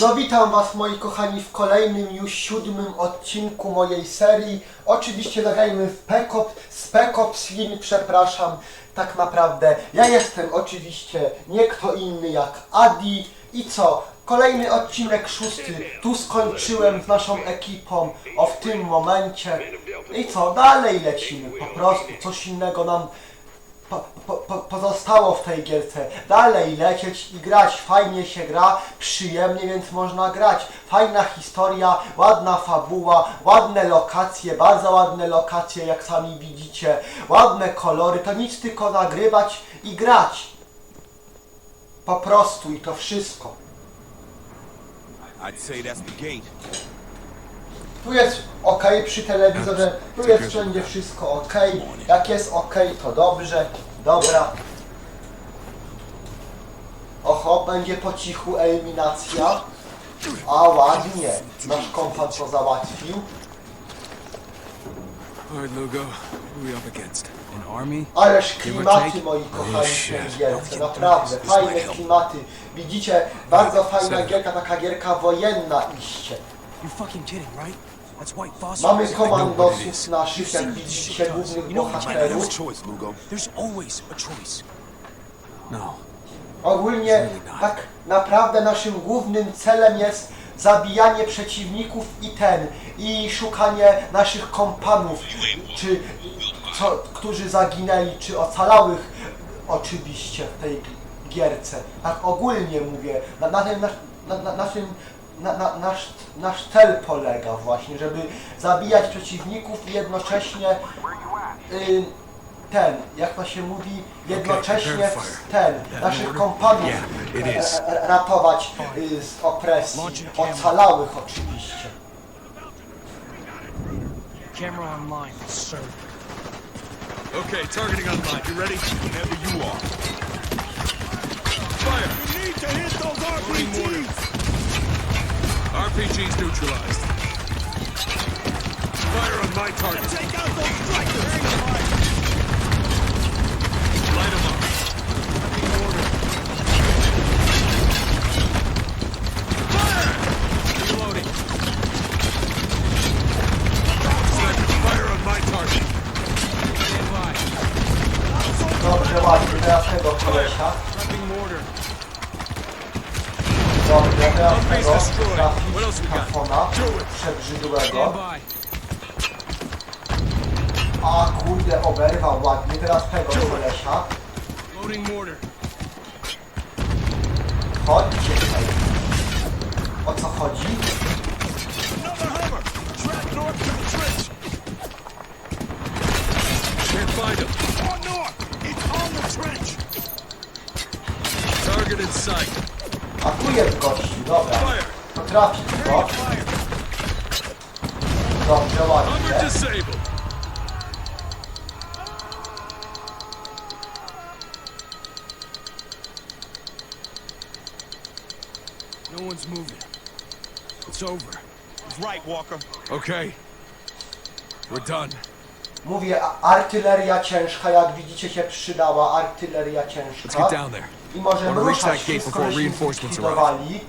No witam Was moi kochani w kolejnym już siódmym odcinku mojej serii. Oczywiście nagrajmy w Pekop, z Pekop Slim, przepraszam. Tak naprawdę ja jestem oczywiście nie kto inny jak Adi. I co? Kolejny odcinek szósty. Tu skończyłem z naszą ekipą o w tym momencie. I co? Dalej lecimy. Po prostu coś innego nam po, po, po, pozostało w tej gierce. Dalej lecieć i grać. Fajnie się gra, przyjemnie, więc można grać. Fajna historia, ładna fabuła, ładne lokacje, bardzo ładne lokacje, jak sami widzicie. Ładne kolory, to nic tylko nagrywać i grać. Po prostu i to wszystko. I'd say that's the gate. Tu jest ok przy telewizorze, tu jest wszędzie wszystko ok. Jak jest ok, to dobrze, dobra. Oho, będzie po cichu eliminacja. A ładnie, nasz kompan to załatwił. Alright, Lugo, who are we up against? An army? Ależ klimaty moi kochani w tej gierce, naprawdę, fajne klimaty. Widzicie, bardzo fajna gierka, taka gierka wojenna iście. You're fucking kidding, right? Mamy komandosów naszych, jak widzicie, głównych bohaterów. No. Ogólnie tak naprawdę naszym głównym celem jest zabijanie przeciwników i ten, i szukanie naszych kompanów, czy co, którzy zaginęli, czy ocalałych oczywiście w tej gierce. Tak ogólnie mówię, na, na tym nasz, na, na, naszym na, na, nasz, nasz cel polega właśnie, żeby zabijać przeciwników i jednocześnie y, ten, jak to się mówi, jednocześnie ten, naszych kompanów is. e, e, ratować y, z opresji, ocalałych oczywiście. Camera online, sir. Okay, targeting online. You ready? Whenever you are. Fire! You need to hit those RPGs! RPGs neutralized. Fire on my target. Take out those strikers! Light them up. Fire! Reloading. Fire on my target. Stand by. Dobrze, ładnie, teraz tego kolesia. Prepping mortar. Dobrze, teraz trafić kafona przebrzydłego. A kurde, oberwał ładnie, teraz tego mortar. Chodźcie tutaj. O co chodzi? Find him. On north! It's on the trench! Target in sight. A tu jest gościu, dobra. Fire! To trafić go. Fire! Dobrze, ładnie. disabled! No one's moving. It's over. He's right, Walker. Okay. We're done. Mówię, artyleria ciężka, jak widzicie się przydała, artyleria Let's ciężka. get down there. I możemy ruszać wszystko, żeśmy zlikwidowali.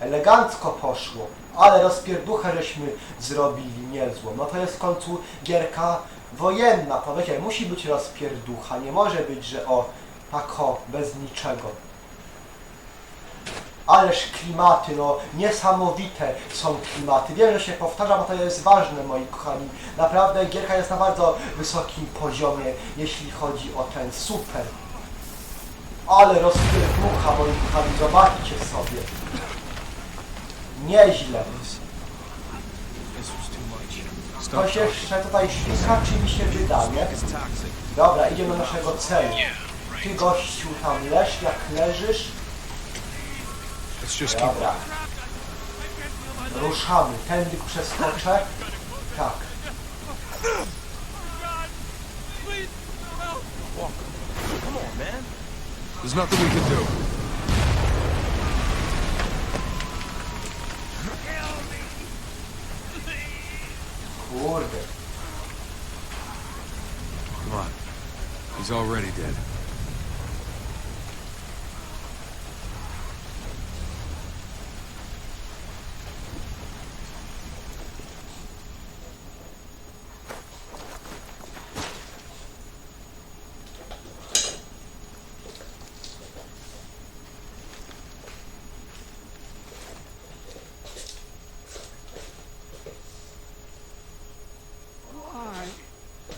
Elegancko poszło, ale rozpierduchę żeśmy zrobili niezłą. No to jest w końcu gierka wojenna, to wiecie, musi być rozpierducha, nie może być, że o, tak o, bez niczego. Ależ klimaty, no niesamowite są klimaty. Wiem, że się powtarzam, to jest ważne, moi kochani. Naprawdę gierka jest na bardzo wysokim poziomie, jeśli chodzi o ten super. Ale rozpierducha, moi kochani, zobaczcie sobie. Nieźle. Ktoś jeszcze tutaj ślizga, czy mi się wydaje? It's toxic. Dobra, idziemy do naszego celu. Ty gościu tam leż, jak leżysz. Dobra. Ruszamy. Tędy przeskoczę. Tak. Come on, man. There's nothing we can do. Kurde. Come on. He's already dead.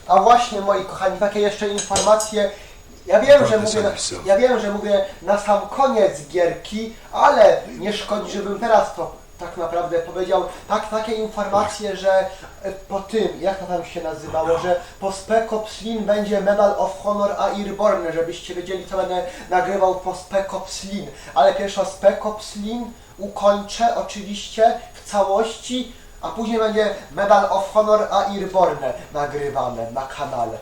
A właśnie, moi kochani, takie jeszcze informacje. Ja wiem, że mówię, yourself. ja wiem, że mówię na sam koniec gierki, ale nie szkodzi, żebym teraz to tak naprawdę powiedział. Tak, takie informacje, że po tym, jak to tam się nazywało, że po Spec Ops Lin będzie Medal of Honor Airborne, żebyście wiedzieli, co będę nagrywał po Spec Ops Lin. Ale pierwsza Spec Ops Lin ukończę oczywiście w całości, a później będzie Medal of Honor Airborne nagrywane na kanale.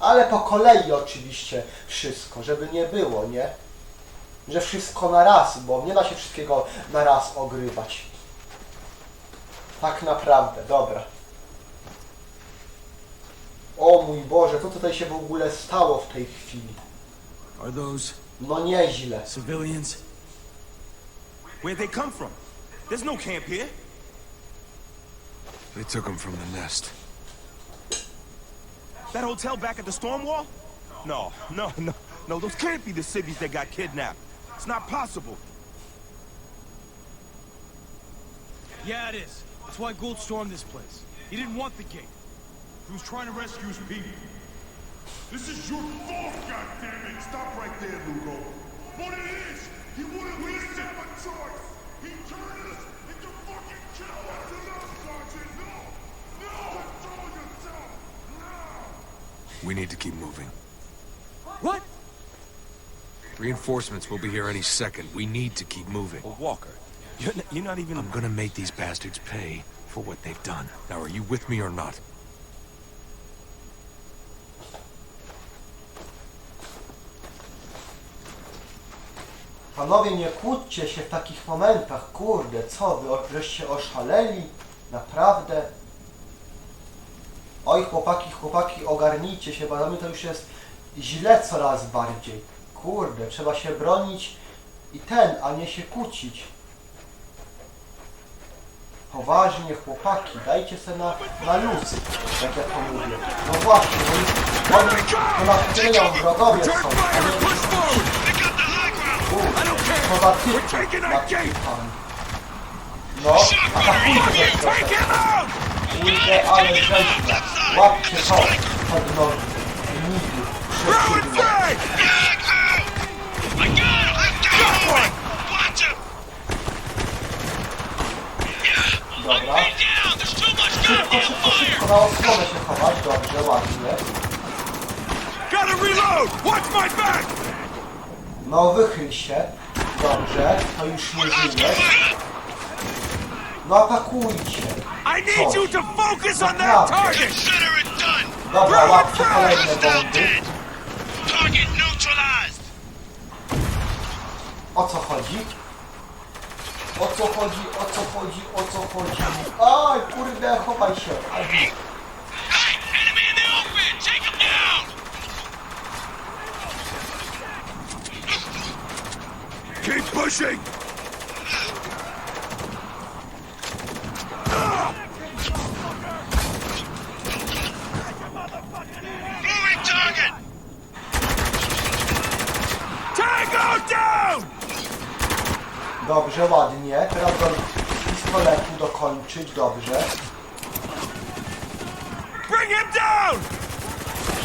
Ale po kolei oczywiście wszystko, żeby nie było, nie? Że wszystko na raz, bo nie da się wszystkiego na raz ogrywać. Tak naprawdę, dobra. O mój Boże, co tutaj się w ogóle stało w tej chwili? Are those No nieźle. civilians? Where'd they come from? There's no camp here. They took him from the nest. That hotel back at the storm wall? No, no, no, no, those can't be the civvies that got kidnapped. It's not possible. Yeah, it is. That's why Gould stormed this place. He didn't want the gate. He was trying to rescue his people. This is your fault, goddammit! Stop right there, Lugo. What it is, he wouldn't listen. a choice. He turned us We need to keep moving. What? Reinforcements will be here any second. We need to keep moving. But Walker, you're not, you're not even... I'm gonna make these bastards pay for what they've done. Now, are you with me or not? Panowie, nie kłóćcie się w takich momentach, kurde, co wy, żeście oszaleli? Naprawdę? Oj, chłopaki, chłopaki, ogarnijcie się, bo dla mnie to już jest źle coraz bardziej. Kurde, trzeba się bronić i ten, a nie się kłócić. Poważnie, chłopaki, dajcie sobie na, na luz, jak ja to mówię. No właśnie, oni, oni to napłyną wrogowie są, Chyba ty napisałem. No, atakujcie. Kurde, ale rzeźnia. Łapcie to pod nogi. Nigdy. Przeciwnie. Dobra. Szybko, szybko, szybko. Na osłonę się chować. Dobrze, ładnie. Gotta reload! Watch my back! No, wychyl się. Dobrze, to już nie żyje. No, atakujcie. I need you to focus on that Naprawdę. target! Consider it done. Dobra, łapcie kolejne bomby. Target neutralized. O co chodzi? O co chodzi, o co chodzi, o co chodzi? Aj, kurde, chowaj się. Aj, Hey, enemy in the open. Take him down. Keep pushing! Dobrze, ładnie. Teraz do pistoletu dokończyć, dobrze. Bring him down!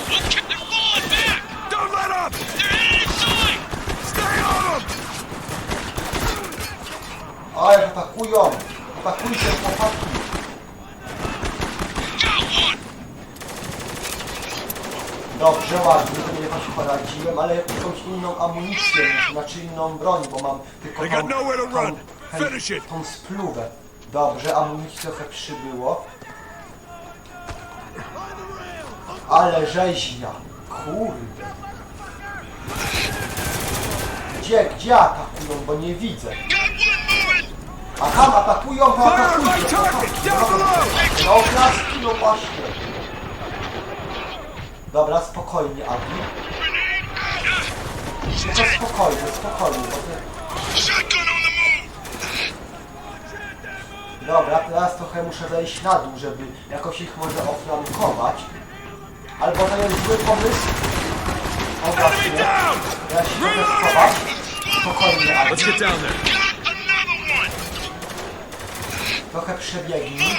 Okay, they're falling back. Don't let up! They're headed inside. Stay on him! Ale atakują. Atakujcie, chłopaki. Dobrze, ładnie, to nie jakoś poradziłem, ale jakąś inną amunicję, znaczy inną broń, bo mam tylko tą, to tą, run. tą, spluwę. Dobrze, amunicji trochę przybyło. Ale rzeźnia, kurde. Gdzie, gdzie atakują, bo nie widzę. A tam atakują, to atakujcie. below! No klaski, no właśnie. Dobra, spokojnie, Abi. Tylko spokojnie, spokojnie, bo ty... Dobra, teraz trochę muszę zejść na dół, żeby jakoś ich może oflankować. Albo to jest zły pomysł. O właśnie, ja się trochę schować. Spokojnie, Abi. Trochę przebiegnij.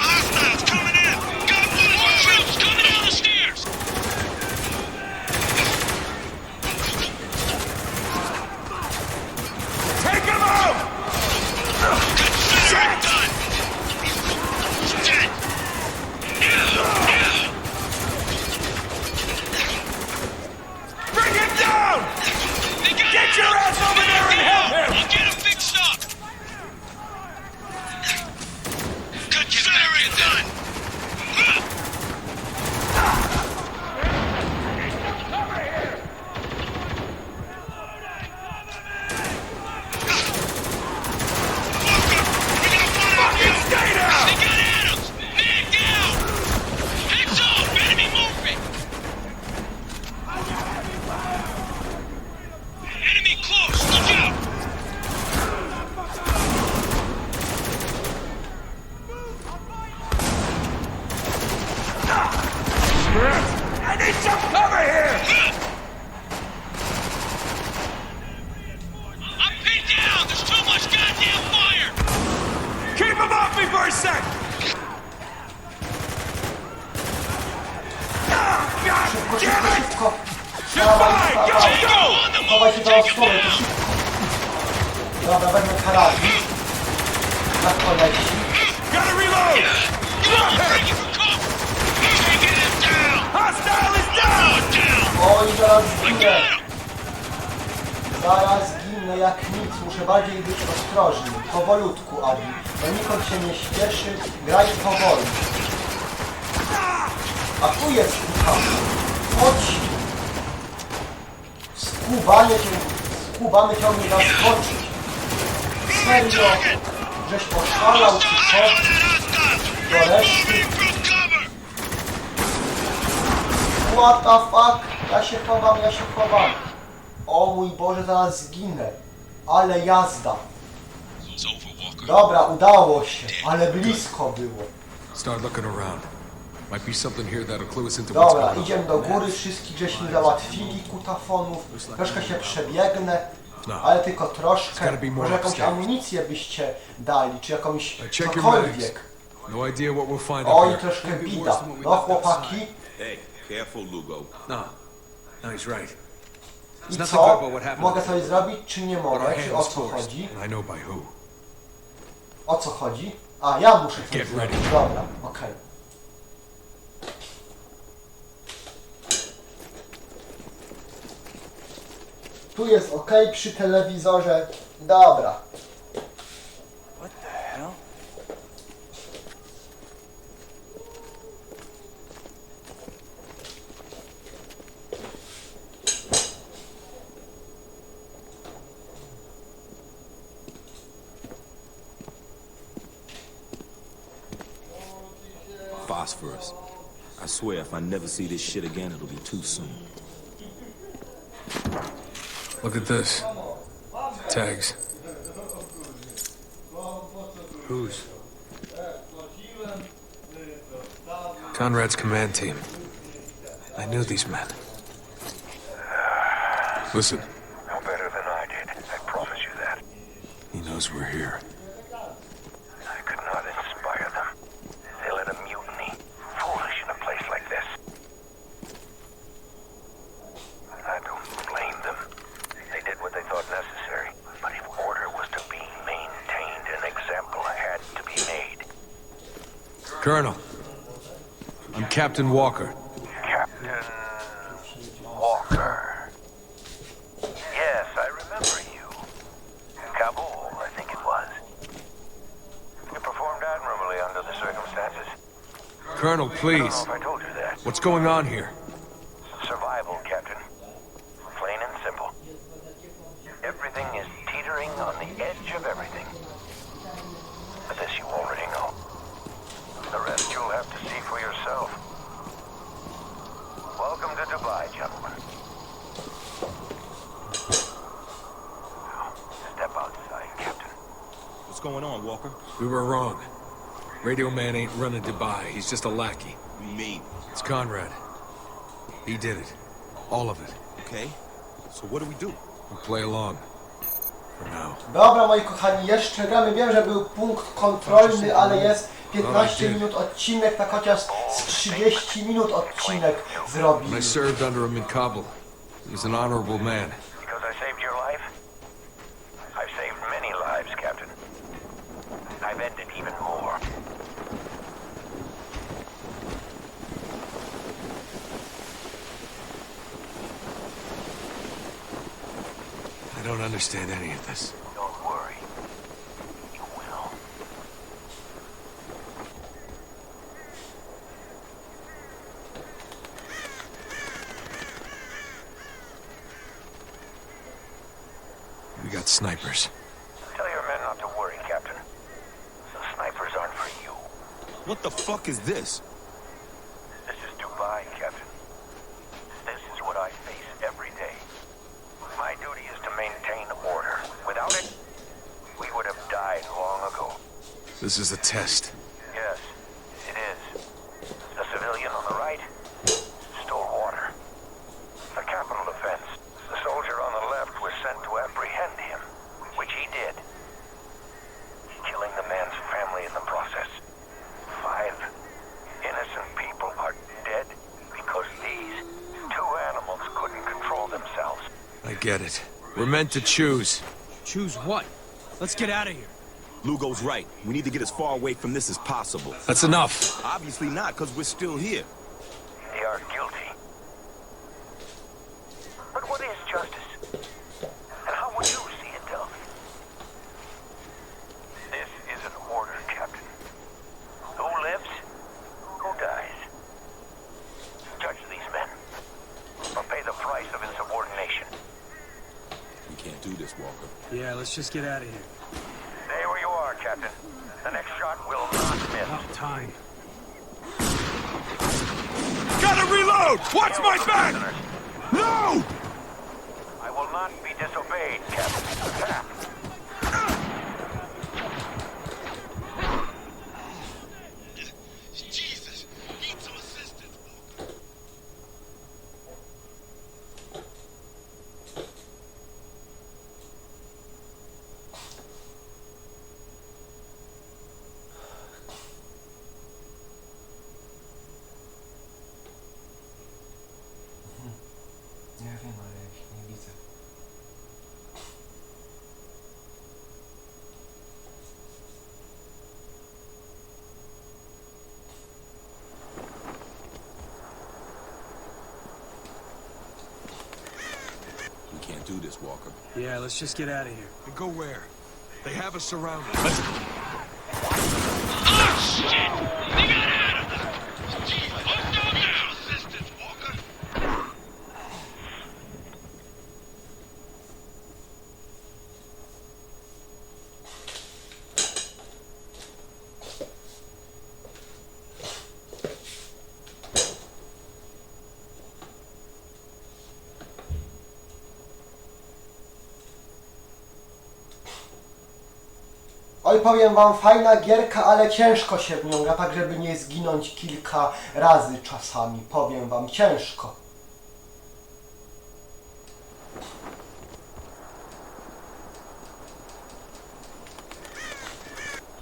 Dawaj, dawaj! Chowaj się za osłonę, to szybko! Dobra, wezmę karabin. Na. Gotta reload! Hostile is down! Down. Oj, zaraz zginę! Zaraz ginę jak nic, muszę bardziej być ostrożny. Powolutku, Adi. Donikąd się nie śpieszy, graj powoli. A tu jest kucha. Chodź! Skubanie cię, skubany chciał mnie zaskoczyć. Serio? Żeś oszalał czy co? Do reszty? What the fuck? Ja się chowam, ja się chowam. O mój Boże, zaraz zginę. Ale jazda. Dobra, udało się, ale blisko było. Start looking around. Might be something here that'll clue us into what's Dobra, going on. idziemy do góry, wszystkich żeśmy załatwili kutafonów. Troszkę się przebiegnę, ale tylko troszkę. gotta be more Może jakąś amunicję byście dali, czy jakąś cokolwiek. No idea what we'll find up Oj, here. troszkę bida. No chłopaki, Hey, careful, Lugo. No. No, he's right. i co? Mogę coś zrobić, czy nie But mogę? Czy o was co forced, chodzi? and I know by who. O co chodzi? A, ja muszę coś Get zrobić. Dobra, okej. Tu jest ok przy telewizorze. Dobra. Phosphorus. I swear, if I never see this shit again, it'll be too soon. Look at this. Tags. Whose? Conrad's command team. I knew these men. Listen, No better than I did. I promise you that. he knows we're here. I could not inspire them. They let a mutiny. Foolish in a place like this. I don't blame them. They did what they thought necessary. But if order was to be maintained, an example had to be made. Colonel, I'm Captain Walker. Captain Walker. Yes, I remember you. Kabul, I think it was. You performed admirably under the circumstances. Colonel, I please. don't know if I told you that. What's going on here? Survival, Captain. Plain and simple. Everything is teetering on the edge of everything. But this you already know. The rest you'll have to see for yourself. Welcome to Dubai, gentlemen. Now, Step outside, Captain. What's going on, Walker? We were wrong. Radio Man ain't running Dubai. He's just a lackey. You mean? It's Conrad. He did it. All of it. Okay. So what do we do? We'll play along. For now. Dobra, moi kochani, jeszcze gramy. Wiem, że był punkt kontrolny, ale jest 15 minut odcinek, tak chociaż z 30 minut odcinek zrobił. I served under him in Kabul, He's an honorable man. I don't understand any of this. Don't worry. You will. We got snipers. Tell your men not to worry, Captain. The snipers aren't for you. What the fuck is this? This is a test. Yes, it is. The civilian on the right stole water. Capital defense. The soldier on the left was sent to apprehend him, which he did. Killing the man's family in the process. Five innocent people are dead because these two animals couldn't control themselves. I get it. We're meant to choose. Choose what? Let's get out of here. Lugo's right. We need to get as far away from this as possible. That's enough. Obviously not, because we're still here. They are guilty. But what is justice? And how would you see it done? This is an order, Captain. Who lives? Who dies? Judge these men. Or pay the price of insubordination. We can't do this, Walker. Yeah, let's just get out of here. Stay where you are, Captain. The next shot will not miss. About time. Gotta reload! Watch my back! No! I will not be disobeyed, Captain. Do this, Walker. Yeah, let's just get out of here. And go where? They have us surrounded. Oh, shit! Powiem wam, fajna gierka, ale ciężko się w nią gra, tak żeby nie zginąć kilka razy czasami. Powiem wam, ciężko.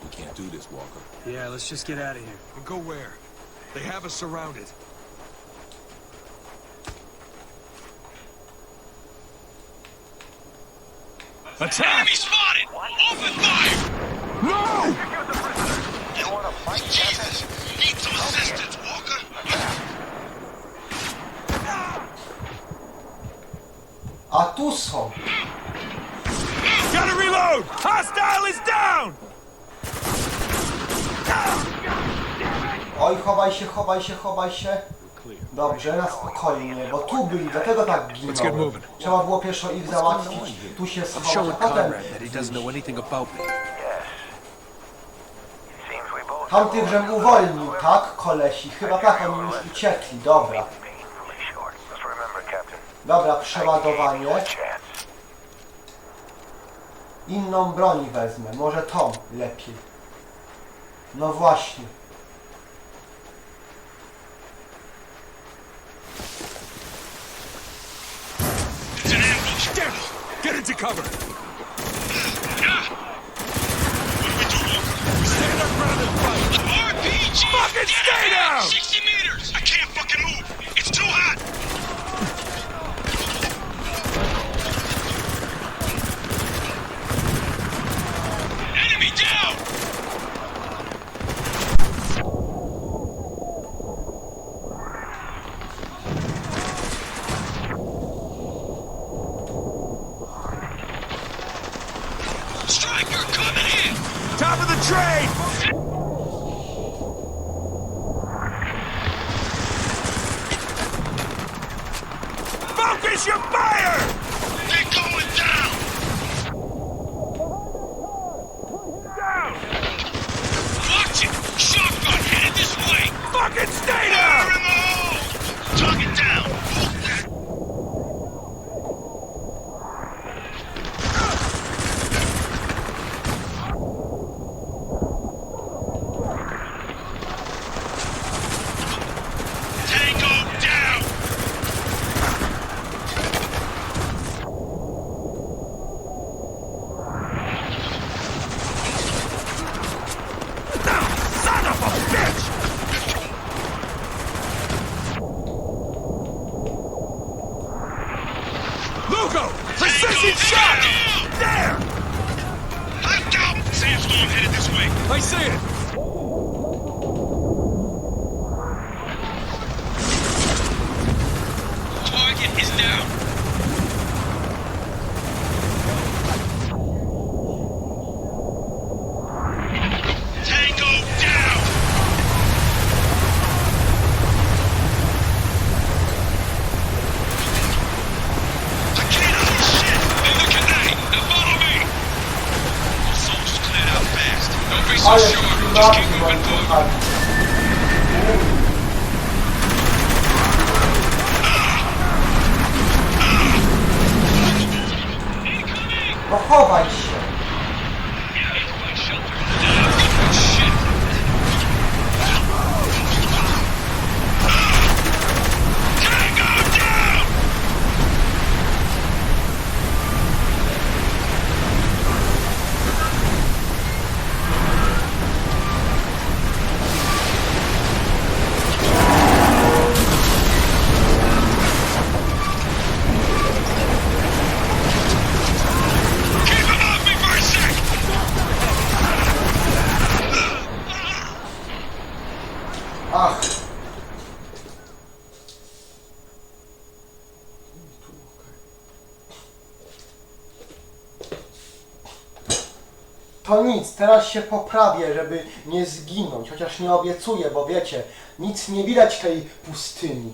We can't do this, Walker. Yeah, let's just get out of here. And go where? They have us surrounded. Attack! Enemy spotted! Open fire! No! You want to fight, Jesus, need some assistance, Walker. A tu są. Gotta reload! Hostile is down! Oj, chowaj się, chowaj się, chowaj się. Dobrze, na spokojnie, bo tu byli, dlatego tak ginąłem. Trzeba było pierwszo ich załatwić, tu się schować, a potem... Tamtych, żem uwolnił, tak, kolesi? Chyba tak, oni już uciekli, dobra. Dobra, przeładowanie. Inną broń wezmę, może tą lepiej. No właśnie. Get into cover! RPG! Fucking stay down! 60 meters! I can't fucking move! It's too hot! Enemy down! Striker coming in! Top of the train! Bo się. Teraz się poprawię, żeby nie zginąć, chociaż nie obiecuję, bo wiecie, nic nie widać tej pustyni.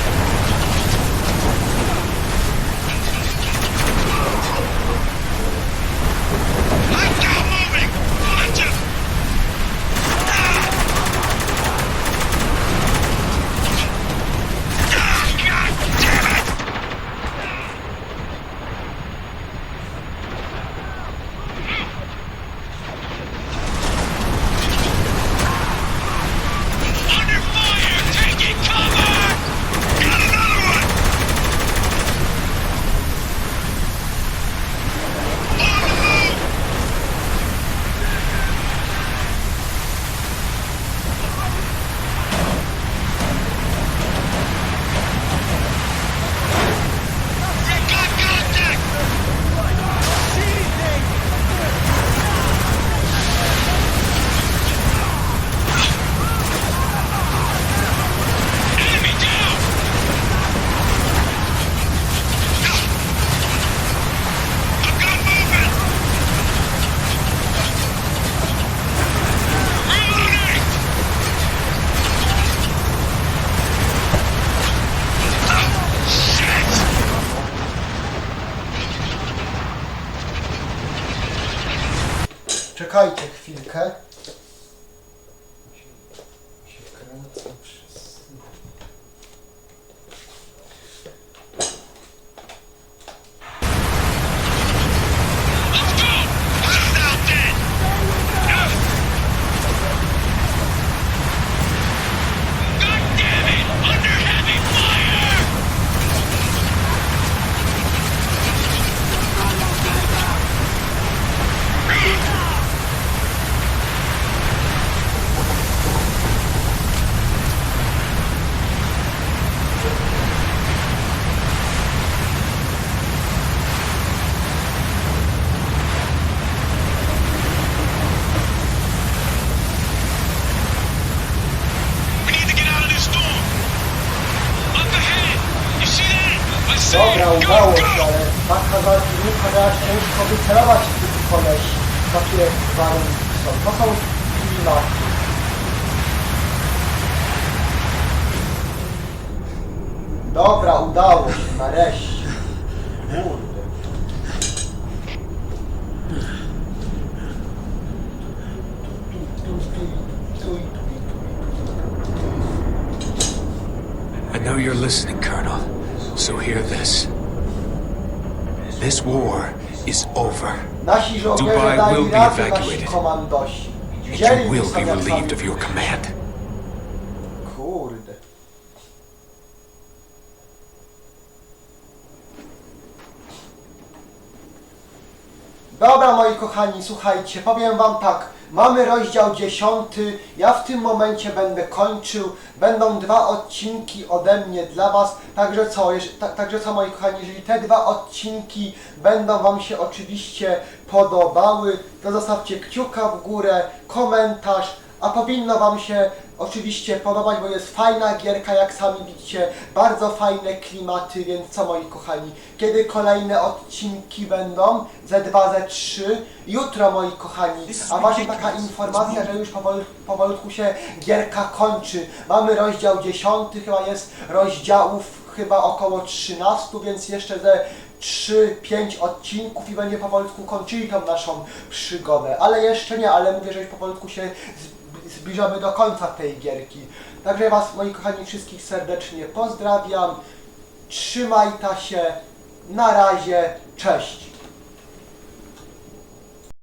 walka teraz wycelować w tych kolesi. Takie warunki są. To są klimaty. Dobra, udało się, nareszcie. Kurde. I know you're listening, Colonel. So hear this. This war is over, Nasi żołnierze Dubai dali will be radę, nasi evacuated. komandosi. and Wzięli you will be relieved of your command. Kurde. Dobra, moi kochani, słuchajcie, powiem wam tak. Mamy rozdział 10. Ja w tym momencie będę kończył. Będą dwa odcinki ode mnie dla was. Także co, także co, moi kochani, jeżeli te dwa odcinki będą wam się oczywiście podobały, to zostawcie kciuka w górę, komentarz, a powinno Wam się oczywiście podobać, bo jest fajna gierka, jak sami widzicie, bardzo fajne klimaty, więc co moi kochani, kiedy kolejne odcinki będą? Ze 2, ze 3, jutro moi kochani, a właśnie taka informacja, że już powol, powolutku się gierka kończy. Mamy rozdział 10, chyba jest rozdziałów chyba około 13, więc jeszcze ze 3-5 odcinków i będzie powolutku kończyli tą naszą przygodę. Ale jeszcze nie, ale mówię, że już powolutku się zbliżamy do końca tej gierki. Także Was, moi kochani, wszystkich serdecznie pozdrawiam. Trzymajta się. Na razie. Cześć.